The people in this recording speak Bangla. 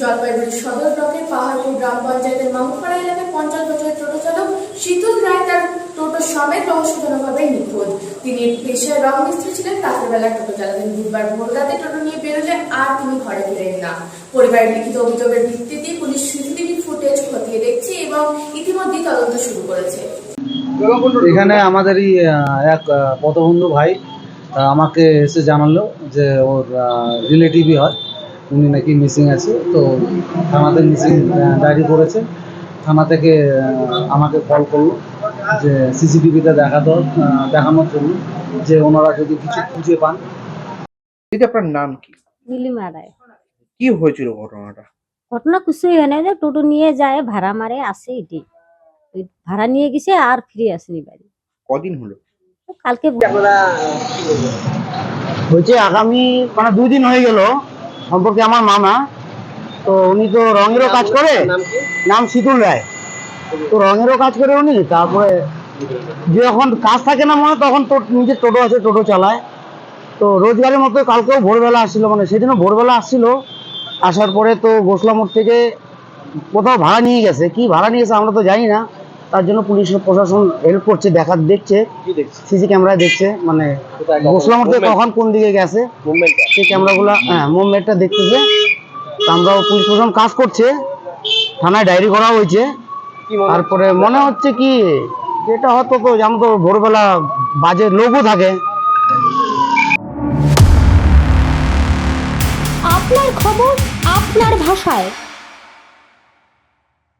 জলপাইগুড়ি সদর ব্লকের পাহাড়পুর গ্রাম পঞ্চায়েতের মামুপাড়া এলাকায় পঞ্চাশ বছরের টোটো চালক শীতল রায় তার টোটো সমেত রহস্যজনকভাবে নিখোঁজ। তিনি পেশায় রং মিস্ত্রি ছিলেন, রাতের বেলা টোটো চালাতেন। বুধবার ভোর টোটো নিয়ে বেরোলে আর তিনি ঘরে ফিরেন না। পরিবারের লিখিত অভিযোগের ভিত্তিতে পুলিশ সিসিটিভি ফুটেজ খতিয়ে দেখছে এবং ইতিমধ্যেই তদন্ত শুরু করেছে। এখানে আমাদেরই এক পথবন্ধু ভাই আমাকে এসে জানালো যে ওর রিলেটিভই হয়। উনি নাকি মিসিং আছে তো থানাতে মিসিং ডায়েরি করেছে থানা থেকে আমাকে কল করল যে সিসিটিভিতে দেখাতো দেখানোর জন্য যে ওনারা যদি কিছু খুঁজে পান। দিদি আপনার নাম কি? নীলিমা রায়। কি হয়েছিল ঘটনাটা? ঘটনা কিছুই হয় না যে টোটো নিয়ে যায় ভাড়া মারে আসে এটি। ভাড়া নিয়ে গেছে আর ফিরে আসেনি বাড়ি। কদিন হলো? কালকে হয়েছে আগামী মানে দুই দিন হয়ে গেল সম্পর্কে আমার মামা তো উনি তো রঙেরও কাজ করে। নাম শীতল রায়। তো রঙেরও কাজ করে উনি তারপরে যখন কাজ থাকে না মনে তখন তো নিজের টোটো আছে টোটো চালায়। তো রোজগারের মতো কালকেও ভোরবেলা আসছিল মানে সেদিনও ভোরবেলা আসছিল। আসার পরে তো গোসলা মোড় থেকে কোথাও ভাড়া নিয়ে গেছে। কি ভাড়া নিয়ে গেছে আমরা তো জানি না। তার জন্য পুলিশ প্রশাসন হেল্প করছে দেখা দেখছে। সিসি ক্যামেরায় দেখছে মানে গোসলা মোড় থেকে কখন কোন দিকে গেছে? সেই ক্যামেরাগুলো হ্যাঁ মুভমেন্টটা দেখতেছে। আমরাও পুলিশ প্রশাসন কাজ করছে থানায় ডায়েরি করা হয়েছে। তারপরে মনে হচ্ছে কি যেটা হতো তো যেমন তো ভোরবেলা বাজে লোকও থাকে। আপনার খবর আপনার ভাষায়।